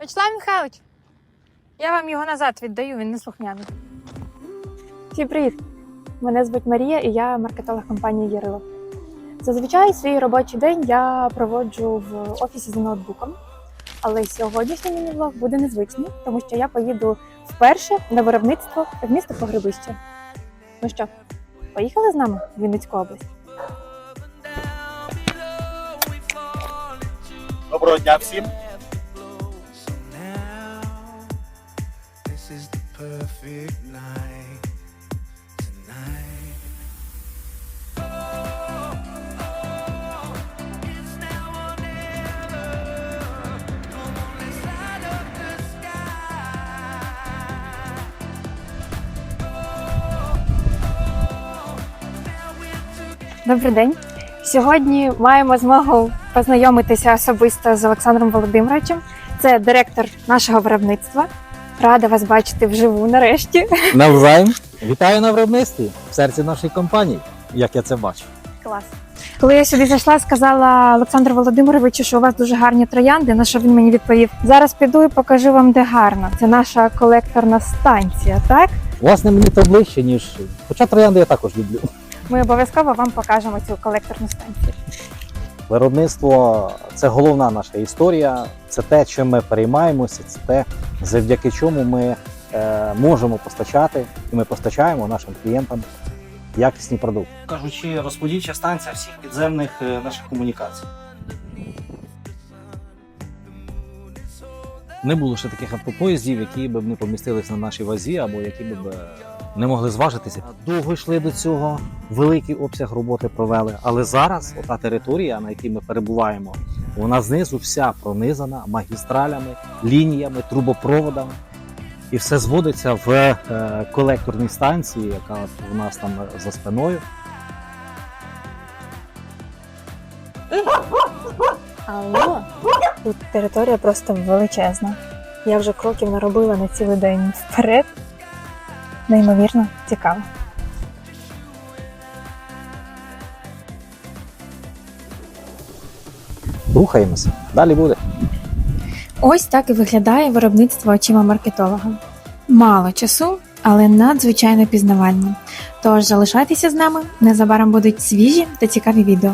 Вячеслав Михайлович, я вам його назад віддаю, він не слухняний. Всім привіт! Мене звуть Марія і я маркетолог компанії Ярило. Зазвичай свій робочий день я проводжу в офісі за ноутбуком. Але сьогоднішній міні-влог буде незвичний, тому що я поїду вперше на виробництво в місто Погребище. Ну що, поїхали з нами в Вінницьку область? Доброго дня всім. Perfect night. Добрий день. Сьогодні маємо змогу познайомитися особисто з Олександром Володимировичем. Це директор нашого виробництва. Рада вас бачити вживу нарешті. Навзаєм. Вітаю на виробництві в серці нашої компанії, як я це бачу. Клас. Коли я сюди зайшла, сказала Олександру Володимировичу, що у вас дуже гарні троянди. На що він мені відповів: зараз піду і покажу вам, де гарно. Це наша колекторна станція. Так Власне, мені то ближче, ніж. Хоча троянди я також люблю. ми обов'язково вам покажемо цю колекторну станцію. Виробництво це головна наша історія, це те, чим ми переймаємося, це те, завдяки чому ми е, можемо постачати, і ми постачаємо нашим клієнтам якісні продукти. Кажучи, розподільча станція всіх підземних е, наших комунікацій. Не було ще таких автопоїздів, які б не помістились на нашій вазі, або які б не могли зважитися. Довго йшли до цього, великий обсяг роботи провели. Але зараз ота територія, на якій ми перебуваємо, вона знизу вся пронизана магістралями, лініями, трубопроводами. І все зводиться в е, колекторній станції, яка у нас там за спиною. Алло, тут територія просто величезна. Я вже кроків наробила на цілий день вперед. Неймовірно цікаво. Рухаємося. Далі буде. Ось так і виглядає виробництво очима маркетолога. Мало часу, але надзвичайно пізнавально. Тож залишайтеся з нами, незабаром будуть свіжі та цікаві відео.